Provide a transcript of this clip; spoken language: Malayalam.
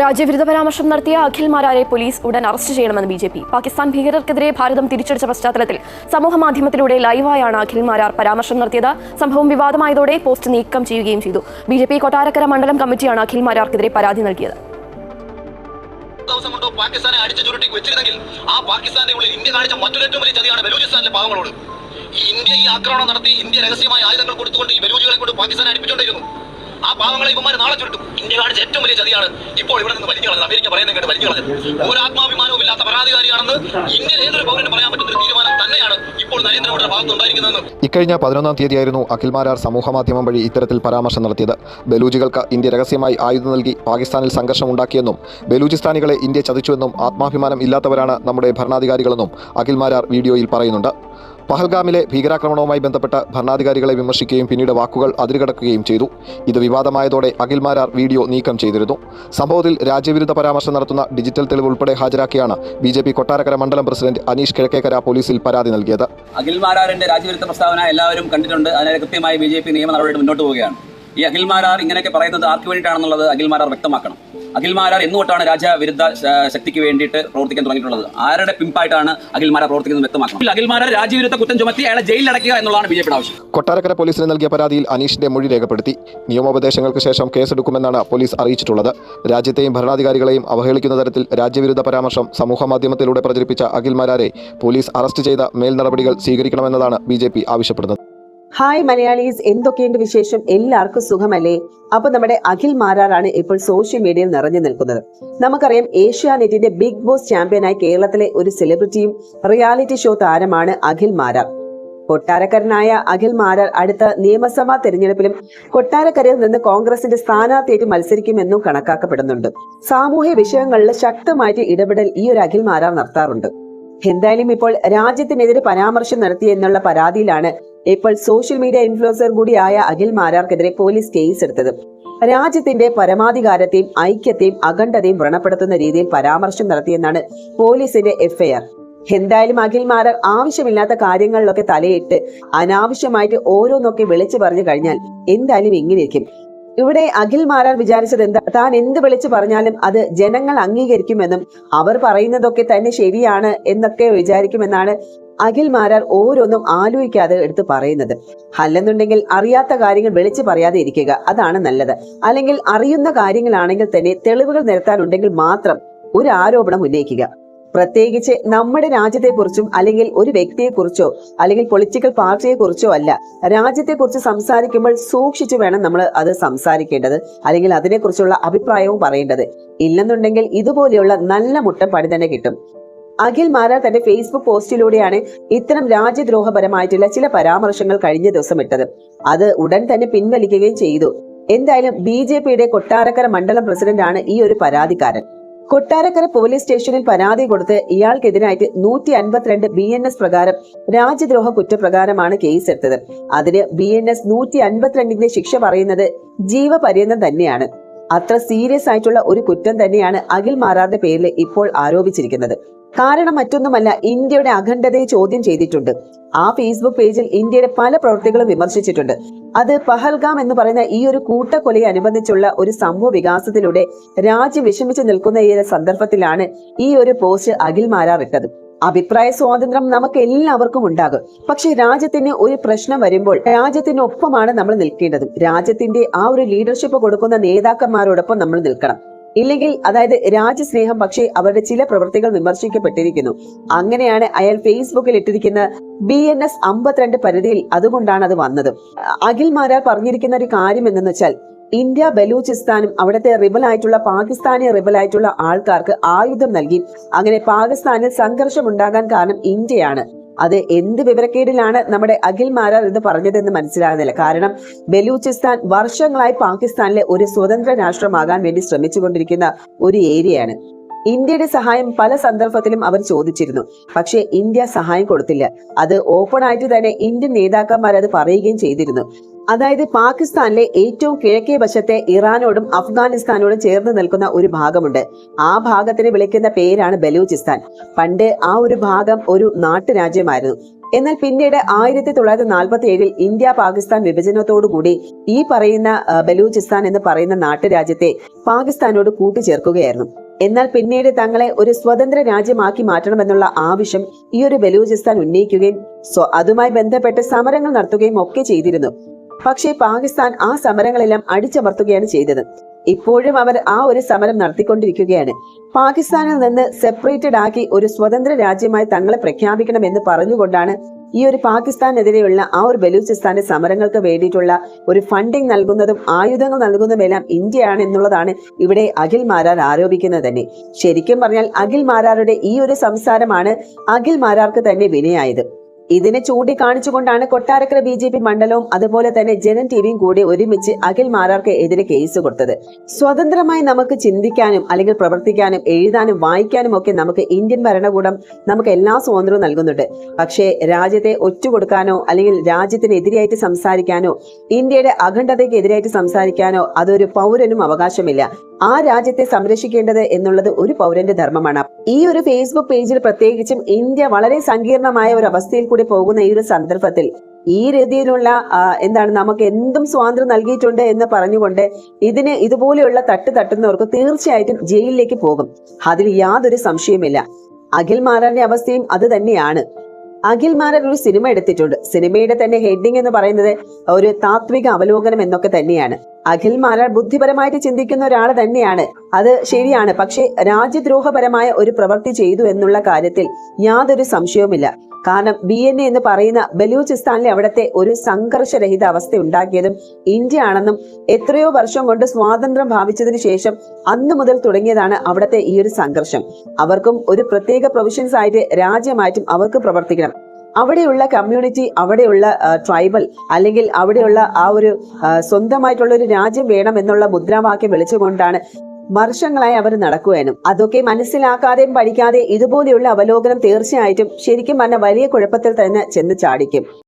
രാജ്യവിരുദ്ധ പരാമർശം നടത്തിയ അഖിൽ മാരാരെ പോലീസ് ഉടൻ അറസ്റ്റ് ചെയ്യണമെന്ന് ബി ജെ പി. പാകിസ്ഥാൻ ഭീകരർക്കെതിരെ ഭാരതം തിരിച്ചടിച്ച പശ്ചാത്തലത്തിൽ സമൂഹ മാധ്യമത്തിലൂടെ ലൈവായാണ് അഖിൽമാരാർ പരാമർശം നടത്തിയത്. സംഭവം വിവാദമായതോടെ പോസ്റ്റ് നീക്കം ചെയ്യുകയും ചെയ്തു. ബി ജെ പി കൊട്ടാരക്കര മണ്ഡലം കമ്മിറ്റിയാണ് അഖിൽമാരാർക്കെതിരെ പരാതി നൽകിയത്. ദിവസം പാകിസ്ഥാനെ അടിച്ചു വെച്ചിരുന്നെങ്കിൽ ആ പാകിസ്ഥാന്റെ ഉള്ളിൽ ഇന്ത്യ കാണിച്ച മറ്റൊരു വലിയ ചതിയാണ് ബലൂചിസ്ഥാനിലെ പാവങ്ങളോട്. ഈ ഇന്ത്യ ഈ ആക്രമണം നടത്തി ഇന്ത്യ രഹസ്യമായ ആയുധങ്ങൾ കൊടുത്തുകൊണ്ട് ഈ ബലൂചികളെ കൊണ്ട് പാകിസ്ഥാനെ അടിപ്പിച്ചുകൊണ്ടിരുന്നു. ആ പാവങ്ങളെ ഇവന്മാർ നാളെ ചുരുട്ടും. ഇന്ത്യ കാണിച്ച ഏറ്റവും വലിയ ചതിയാണ്. ഇപ്പോൾ ഇവിടെ നിന്ന് വലിഞ്ഞു കളഞ്ഞത് അമേരിക്ക പറയുന്നത് കേട്ട് വലിഞ്ഞു കളഞ്ഞത് ഒരു ആത്മാഭിമാനവും ഇല്ലാത്ത പരാതികാരിയാണെന്ന് ഇന്ത്യൻ ഏതൊരു പൗരന് പറയാൻ പറ്റുന്ന തീരുമാനം തന്നെയാണ് ഇപ്പോൾ നരേന്ദ്രമോദിയുടെ ഭാഗത്തുണ്ടായിരിക്കുന്നതെന്ന് ഇക്കഴിഞ്ഞ പതിനൊന്നാം തീയതിയായിരുന്നു അഖിൽമാരാർ സമൂഹമാധ്യമം വഴി ഇത്തരത്തിൽ പരാമർശം നടത്തിയത്. ബലൂജികൾക്ക് ഇന്ത്യ രഹസ്യമായി ആയുധം നൽകി പാകിസ്ഥാനിൽ സംഘർഷം ഉണ്ടാക്കിയെന്നും ബലൂചിസ്ഥാനികളെ ഇന്ത്യ ചതിച്ചുവെന്നും ആത്മാഭിമാനം ഇല്ലാത്തവരാണ് നമ്മുടെ ഭരണാധികാരികളെന്നും അഖിൽമാരാർ വീഡിയോയിൽ പറയുന്നുണ്ട്. പഹൽഗാമിലെ ഭീകരാക്രമണവുമായി ബന്ധപ്പെട്ട് ഭരണാധികാരികളെ വിമർശിക്കുകയും പിന്നീട് വാക്കുകൾ അതിരുകടക്കുകയും ചെയ്തു. ഇത് വിവാദമായതോടെ അഖിൽമാരാർ വീഡിയോ നീക്കം ചെയ്തിരുന്നു. സംഭവത്തിൽ രാജ്യവിരുദ്ധ പരാമർശം നടത്തുന്ന ഡിജിറ്റൽ തെളിവ് ഉൾപ്പെടെ ഹാജരാക്കിയാണ് ബി ജെ പി കൊട്ടാരക്കര മണ്ഡലം പ്രസിഡന്റ് അനീഷ് കിഴക്കേക്കര പോലീസിൽ പരാതി നൽകിയത്. അഖിൽമാരാറിന്റെ രാജ്യവിരുദ്ധ പ്രസ്താവന എല്ലാവരും കണ്ടിട്ടുണ്ട്. അതിനെ കൃത്യമായി ബി ജെ പി നിയമ നടപടി മുന്നോട്ട് പോവുകയാണ്. ഈ അഖിൽമാരാർ ഇങ്ങനെയൊക്കെ പറയുന്നത് ആർക്ക് വേണ്ടിയിട്ടാണെന്നുള്ളത് അഖിൽമാരാർ വ്യക്തമാക്കണം. അഖിൽമാരാർ എന്നുകൊണ്ടാണ് രാജ്യവിരുദ്ധ വിരുദ്ധ ശക്തിക്ക് വേണ്ടിയിട്ട് പ്രവർത്തിക്കാൻ തുടങ്ങിയിട്ടുള്ളത്. ആരുടെ പിമ്പായിട്ടാണ് അഖിൽമാരാർ പ്രവർത്തിക്കുന്നത് വ്യക്തമാക്കണം. അഖിൽമാരാർ രാജ്യവിരുദ്ധ കുറ്റം ചുമത്തി അയാളെ ജയിലിൽ അടയ്ക്കുക എന്നുള്ളതാണ് ബി ജെ പിയുടെ ആവശ്യം. കൊട്ടാരക്കര പോലീസിന് നൽകിയ പരാതിയിൽ അനീഷിന്റെ മൊഴി രേഖപ്പെടുത്തി. നിയമോപദേശങ്ങൾക്ക് ശേഷം കേസെടുക്കുമെന്നാണ് പോലീസ് അറിയിച്ചിട്ടുള്ളത്. രാജ്യത്തെയും ഭരണാധികാരികളെയും അവഹേളിക്കുന്ന തരത്തിൽ രാജ്യവിരുദ്ധ പരാമർശം സമൂഹമാധ്യമത്തിലൂടെ പ്രചരിപ്പിച്ച അഖിൽമാരാരെ പോലീസ് അറസ്റ്റ് ചെയ്ത മേൽനടപടികൾ സ്വീകരിക്കണമെന്നതാണ് ബി ആവശ്യപ്പെടുന്നത്. ഹായ് മലയാളീസ്. എന്തൊക്കെയുണ്ട് വിശേഷം? എല്ലാവർക്കും സുഖമല്ലേ? അപ്പൊ നമ്മുടെ അഖിൽ മാരാറാണ് ഇപ്പോൾ സോഷ്യൽ മീഡിയയിൽ നിറഞ്ഞു നിൽക്കുന്നത്. നമുക്കറിയാം ഏഷ്യാനെറ്റിന്റെ ബിഗ് ബോസ് ചാമ്പ്യനായി കേരളത്തിലെ ഒരു സെലിബ്രിറ്റിയും റിയാലിറ്റി ഷോ താരമാണ് അഖിൽ മാരാർ. കൊട്ടാരക്കരനായ അഖിൽ മാരാർ അടുത്ത നിയമസഭാ തെരഞ്ഞെടുപ്പിലും കൊട്ടാരക്കരയിൽ നിന്ന് കോൺഗ്രസിന്റെ സ്ഥാനാർത്ഥിയായിട്ട് മത്സരിക്കുമെന്നും കണക്കാക്കപ്പെടുന്നുണ്ട്. സാമൂഹ്യ വിഷയങ്ങളിൽ ശക്തമായിട്ട് ഇടപെടൽ ഈ ഒരു അഖിൽ മാരാർ നടത്താറുണ്ട്. എന്തായാലും ഇപ്പോൾ രാജ്യത്തിനെതിരെ പരാമർശം നടത്തി എന്നുള്ള പരാതിയിലാണ് ഇപ്പോൾ സോഷ്യൽ മീഡിയ ഇൻഫ്ലുവൻസർ കൂടിയായ അഖിൽ മാരാർക്കെതിരെ പോലീസ് കേസ് എടുത്തത്. രാജ്യത്തിന്റെ പരമാധികാരത്തെയും ഐക്യത്തെയും അഖണ്ഡതയും വ്രണപ്പെടുത്തുന്ന രീതിയിൽ പരാമർശം നടത്തിയെന്നാണ് പോലീസിന്റെ എഫ്ഐആർ എന്തായാലും അഖിൽ മാരാർ ആവശ്യമില്ലാത്ത കാര്യങ്ങളിലൊക്കെ തലയിട്ട് അനാവശ്യമായിട്ട് ഓരോന്നൊക്കെ വിളിച്ചു പറഞ്ഞു കഴിഞ്ഞാൽ എന്തായാലും ഇങ്ങനെയിരിക്കും. ഇവിടെ അഖിൽ മാരാർ വിചാരിച്ചത് എന്താ? താൻ എന്ത് വിളിച്ചു പറഞ്ഞാലും അത് ജനങ്ങൾ അംഗീകരിക്കുമെന്നും അവർ പറയുന്നതൊക്കെ തന്നെ ശരിയാണ് എന്നൊക്കെ വിചാരിക്കുമെന്നാണ് അഖിൽ മാരാർ ഓരോന്നും ആലോചിക്കാതെ എടുത്ത് പറയുന്നത്. അല്ലെന്നുണ്ടെങ്കിൽ അറിയാത്ത കാര്യങ്ങൾ വിളിച്ചു പറയാതെ ഇരിക്കുക. അതാണ് നല്ലത്. അല്ലെങ്കിൽ അറിയുന്ന കാര്യങ്ങളാണെങ്കിൽ തന്നെ തെളിവുകൾ നിരത്താനുണ്ടെങ്കിൽ മാത്രം ഒരു ആരോപണം ഉന്നയിക്കുക. പ്രത്യേകിച്ച് നമ്മുടെ രാജ്യത്തെക്കുറിച്ചും അല്ലെങ്കിൽ ഒരു വ്യക്തിയെക്കുറിച്ചോ അല്ലെങ്കിൽ പൊളിറ്റിക്കൽ പാർട്ടിയെക്കുറിച്ചോ അല്ല. രാജ്യത്തെക്കുറിച്ച് സംസാരിക്കുമ്പോൾ സൂക്ഷിച്ചു വേണം നമ്മൾ അത് സംസാരിക്കേണ്ടത്. അല്ലെങ്കിൽ അതിനെക്കുറിച്ചുള്ള അഭിപ്രായവും പറയേണ്ടത്. ഇല്ലെന്നുണ്ടെങ്കിൽ ഇതുപോലെയുള്ള നല്ല മുട്ടപ്പടി തന്നെ കിട്ടും. അഖിൽ മാരാർ തന്റെ ഫേസ്ബുക്ക് പോസ്റ്റിലൂടെയാണ് ഇത്തരം രാജ്യദ്രോഹപരമായിട്ടുള്ള ചില പരാമർശങ്ങൾ കഴിഞ്ഞ ദിവസം ഇട്ടത്. അത് ഉടൻ തന്നെ പിൻവലിക്കുകയും ചെയ്തു. എന്തായാലും ബി ജെ പിയുടെ കൊട്ടാരക്കര മണ്ഡലം പ്രസിഡന്റാണ് ഈ ഒരു പരാതിക്കാരൻ. കൊട്ടാരക്കര പോലീസ് സ്റ്റേഷനിൽ പരാതി കൊടുത്ത് ഇയാൾക്കെതിരായിട്ട് നൂറ്റി അൻപത്തിരണ്ട് ബി എൻ എസ് പ്രകാരം രാജ്യദ്രോഹ കുറ്റപ്രകാരമാണ് കേസ് എടുത്തത്. അതിന് ബി എൻ എസ് നൂറ്റി അൻപത്തിരണ്ടിന്റെ ശിക്ഷ പറയുന്നത് ജീവപര്യന്തം തന്നെയാണ്. അത്ര സീരിയസ് ആയിട്ടുള്ള ഒരു കുറ്റം തന്നെയാണ് അഖിൽ മാരാറിന്റെ പേരിൽ ഇപ്പോൾ ആരോപിച്ചിരിക്കുന്നത്. കാരണം മറ്റൊന്നുമല്ല ഇന്ത്യയുടെ അഖണ്ഡതയെ ചോദ്യം ചെയ്തിട്ടുണ്ട്. ആ ഫേസ്ബുക്ക് പേജിൽ ഇന്ത്യയുടെ പല പ്രവൃത്തികളും വിമർശിച്ചിട്ടുണ്ട്. അത് പഹൽഗാം എന്ന് പറയുന്ന ഈ ഒരു കൂട്ടക്കൊലയെ അനുബന്ധിച്ചുള്ള ഒരു സംഭവ വികാസത്തിലൂടെ രാജ്യം വിഷമിച്ചു നിൽക്കുന്ന ഈ സന്ദർഭത്തിലാണ് ഈ ഒരു പോസ്റ്റ് അഖിൽ മാരാറിട്ടത് അഭിപ്രായ സ്വാതന്ത്ര്യം നമുക്ക് എല്ലാവർക്കും ഉണ്ടാകും. പക്ഷെ രാജ്യത്തിന് ഒരു പ്രശ്നം വരുമ്പോൾ രാജ്യത്തിനൊപ്പമാണ് നമ്മൾ നിൽക്കേണ്ടത്. രാജ്യത്തിന്റെ ആ ഒരു ലീഡർഷിപ്പ് കൊടുക്കുന്ന നേതാക്കന്മാരോടൊപ്പം നമ്മൾ നിൽക്കണം. ഇല്ലെങ്കിൽ അതായത് രാജ്യസ്നേഹം പക്ഷേ അവരുടെ ചില പ്രവൃത്തികൾ വിമർശിക്കപ്പെട്ടിരിക്കുന്നു. അങ്ങനെയാണ് അയാൾ ഫേസ്ബുക്കിൽ ഇട്ടിരിക്കുന്ന ബി എൻ എസ് അമ്പത്തിരണ്ട് പരിധിയിൽ അതുകൊണ്ടാണ് അത് വന്നത്. അഖിൽ മാരാർ പറഞ്ഞിരിക്കുന്ന ഒരു കാര്യം എന്തെന്ന് വെച്ചാൽ ഇന്ത്യ ബലൂചിസ്ഥാനും അവിടുത്തെ റിബൽ ആയിട്ടുള്ള പാകിസ്ഥാനി റിബൽ ആയിട്ടുള്ള ആൾക്കാർക്ക് ആയുധം നൽകി. അങ്ങനെ പാകിസ്ഥാനിൽ സംഘർഷം ഉണ്ടാകാൻ കാരണം ഇന്ത്യയാണ്. അത് എന്ത് വിവരക്കേടിലാണ് നമ്മുടെ അഖിൽ മാരാർ ഇത് പറഞ്ഞതെന്ന് മനസ്സിലാകുന്നില്ല. കാരണം ബലൂചിസ്ഥാൻ വർഷങ്ങളായി പാകിസ്ഥാനിലെ ഒരു സ്വതന്ത്ര രാഷ്ട്രമാകാൻ വേണ്ടി ശ്രമിച്ചുകൊണ്ടിരിക്കുന്ന ഒരു ഏരിയയാണ്. ഇന്ത്യയുടെ സഹായം പല സന്ദർഭത്തിലും അവർ ചോദിച്ചിരുന്നു. പക്ഷേ ഇന്ത്യ സഹായം കൊടുത്തില്ല. അത് ഓപ്പൺ ആയിട്ട് തന്നെ ഇന്ത്യൻ നേതാക്കന്മാർ അത് പറയുകയും ചെയ്തിരുന്നു. അതായത് പാകിസ്ഥാനിലെ ഏറ്റവും കിഴക്കേ വശത്തെ ഇറാനോടും അഫ്ഗാനിസ്ഥാനോടും ചേർന്ന് നിൽക്കുന്ന ഒരു ഭാഗമുണ്ട്. ആ ഭാഗത്തിന് വിളിക്കുന്ന പേരാണ് ബലൂചിസ്ഥാൻ. പണ്ട് ആ ഒരു ഭാഗം ഒരു നാട്ടുരാജ്യമായിരുന്നു. എന്നാൽ പിന്നീട് ആയിരത്തി തൊള്ളായിരത്തി നാൽപ്പത്തി ഏഴിൽ ഇന്ത്യ പാകിസ്ഥാൻ വിഭജനത്തോടുകൂടി ഈ പറയുന്ന ബലൂചിസ്ഥാൻ എന്ന് പറയുന്ന നാട്ടുരാജ്യത്തെ പാകിസ്ഥാനോട് കൂട്ടിച്ചേർക്കുകയായിരുന്നു. എന്നാൽ പിന്നീട് തങ്ങളെ ഒരു സ്വതന്ത്ര രാജ്യമാക്കി മാറ്റണമെന്നുള്ള ആവശ്യം ഈ ഒരു ബലൂചിസ്ഥാൻ ഉന്നയിക്കുകയും അതുമായി ബന്ധപ്പെട്ട് സമരങ്ങൾ നടത്തുകയും ഒക്കെ ചെയ്തിരുന്നു. പക്ഷേ പാകിസ്ഥാൻ ആ സമരങ്ങളെല്ലാം അടിച്ചമർത്തുകയാണ് ചെയ്തത്. ഇപ്പോഴും അവർ ആ ഒരു സമരം നടത്തിക്കൊണ്ടിരിക്കുകയാണ്. പാകിസ്ഥാനിൽ നിന്ന് സെപ്പറേറ്റഡ് ആക്കി ഒരു സ്വതന്ത്ര രാജ്യമായി തങ്ങളെ പ്രഖ്യാപിക്കണം പ്രഖ്യാപിക്കണമെന്ന് പറഞ്ഞുകൊണ്ടാണ് ഈ ഒരു പാകിസ്ഥാനെതിരെയുള്ള ആ ഒരു ബലൂചിസ്ഥാന്റെ സമരങ്ങൾക്ക് വേണ്ടിയിട്ടുള്ള ഒരു ഫണ്ടിങ് നൽകുന്നതും ആയുധങ്ങൾ നൽകുന്നതുമെല്ലാം ഇന്ത്യയാണ് എന്നുള്ളതാണ് ഇവിടെ അഖിൽ മാരാർ ആരോപിക്കുന്നത് തന്നെ. ശരിക്കും പറഞ്ഞാൽ അഖിൽ മാരാരുടെ ഈ ഒരു സംസാരമാണ് അഖിൽ മാരാർക്ക് തന്നെ വിനയായത്. ഇതിനെ ചൂണ്ടിക്കാണിച്ചുകൊണ്ടാണ് കൊട്ടാരക്കര ബി ജെ പി മണ്ഡലവും അതുപോലെ തന്നെ ജനൻ ടിവിയും കൂടി ഒരുമിച്ച് അഖിൽ മാരാർക്ക് എതിരെ കേസ് കൊടുത്തത്. സ്വതന്ത്രമായി നമുക്ക് ചിന്തിക്കാനും അല്ലെങ്കിൽ പ്രവർത്തിക്കാനും എഴുതാനും വായിക്കാനും ഒക്കെ നമുക്ക് ഇന്ത്യൻ ഭരണകൂടം നമുക്ക് എല്ലാ സ്വാതന്ത്ര്യവും നൽകുന്നുണ്ട്. പക്ഷേ രാജ്യത്തെ ഒറ്റുകൊടുക്കാനോ അല്ലെങ്കിൽ രാജ്യത്തിനെതിരെയായിട്ട് സംസാരിക്കാനോ ഇന്ത്യയുടെ അഖണ്ഡതയ്ക്ക് എതിരായിട്ട് സംസാരിക്കാനോ അതൊരു പൗരനും അവകാശമില്ല. ആ രാജ്യത്തെ സംരക്ഷിക്കേണ്ടത് എന്നുള്ളത് ഒരു പൗരന്റെ ധർമ്മമാണ്. ഈ ഒരു ഫേസ്ബുക്ക് പേജിൽ പ്രത്യേകിച്ചും ഇന്ത്യ വളരെ സങ്കീർണമായ ഒരു അവസ്ഥയിൽ കൂടി പോകുന്ന ഈ ഒരു സന്ദർഭത്തിൽ ഈ രീതിയിലുള്ള എന്താണ് നമുക്ക് എന്തും സ്വാതന്ത്ര്യം നൽകിയിട്ടുണ്ട് എന്ന് പറഞ്ഞുകൊണ്ട് ഇതിന് ഇതുപോലെയുള്ള തട്ട് തട്ടുന്നവർക്ക് തീർച്ചയായിട്ടും ജയിലിലേക്ക് പോകും. അതിൽ യാതൊരു സംശയമില്ല അഖിൽ മാറാന്റെ അവസ്ഥയും അത് തന്നെയാണ്. അഖിൽ മാരൻ ഒരു സിനിമ എടുത്തിട്ടുണ്ട്. സിനിമയുടെ തന്നെ ഹെഡിങ് എന്ന് പറയുന്നത് ഒരു താത്വിക അവലോകനം എന്നൊക്കെ തന്നെയാണ്. അഖിൽ മാരാർ ബുദ്ധിപരമായിട്ട് ചിന്തിക്കുന്ന ഒരാൾ തന്നെയാണ്. അത് ശരിയാണ്. പക്ഷേ രാജ്യദ്രോഹപരമായ ഒരു പ്രവൃത്തി ചെയ്തു എന്നുള്ള കാര്യത്തിൽ യാതൊരു സംശയവുമില്ല. കാരണം ബി എൻ എ എന്ന് പറയുന്ന ബലൂചിസ്ഥാനിലെ അവിടുത്തെ ഒരു സംഘർഷരഹിത അവസ്ഥ ഉണ്ടാക്കിയതും ഇന്ത്യ ആണെന്നും എത്രയോ വർഷം കൊണ്ട് സ്വാതന്ത്ര്യം ഭാവിച്ചതിന് ശേഷം അന്ന് മുതൽ തുടങ്ങിയതാണ് അവിടുത്തെ ഈ ഒരു സംഘർഷം. അവർക്കും ഒരു പ്രത്യേക പ്രൊവിഷൻസ് ആയിട്ട് രാജ്യമായിട്ടും അവർക്ക് പ്രവർത്തിക്കണം. അവിടെയുള്ള കമ്മ്യൂണിറ്റി അവിടെയുള്ള ട്രൈബൽ അല്ലെങ്കിൽ അവിടെയുള്ള ആ ഒരു സ്വന്തമായിട്ടുള്ള ഒരു രാജ്യം വേണം എന്നുള്ള മുദ്രാവാക്യം വിളിച്ചുകൊണ്ടാണ് വർഷങ്ങളായി അവർ നടക്കുവാനും അതൊക്കെ മനസ്സിലാക്കാതെയും പഠിക്കാതെ ഇതുപോലെയുള്ള അവലോകനം തീർച്ചയായിട്ടും ശരിക്കും പറഞ്ഞ വലിയ കുഴപ്പത്തിൽ തന്നെ ചെന്ന് ചാടിക്കും.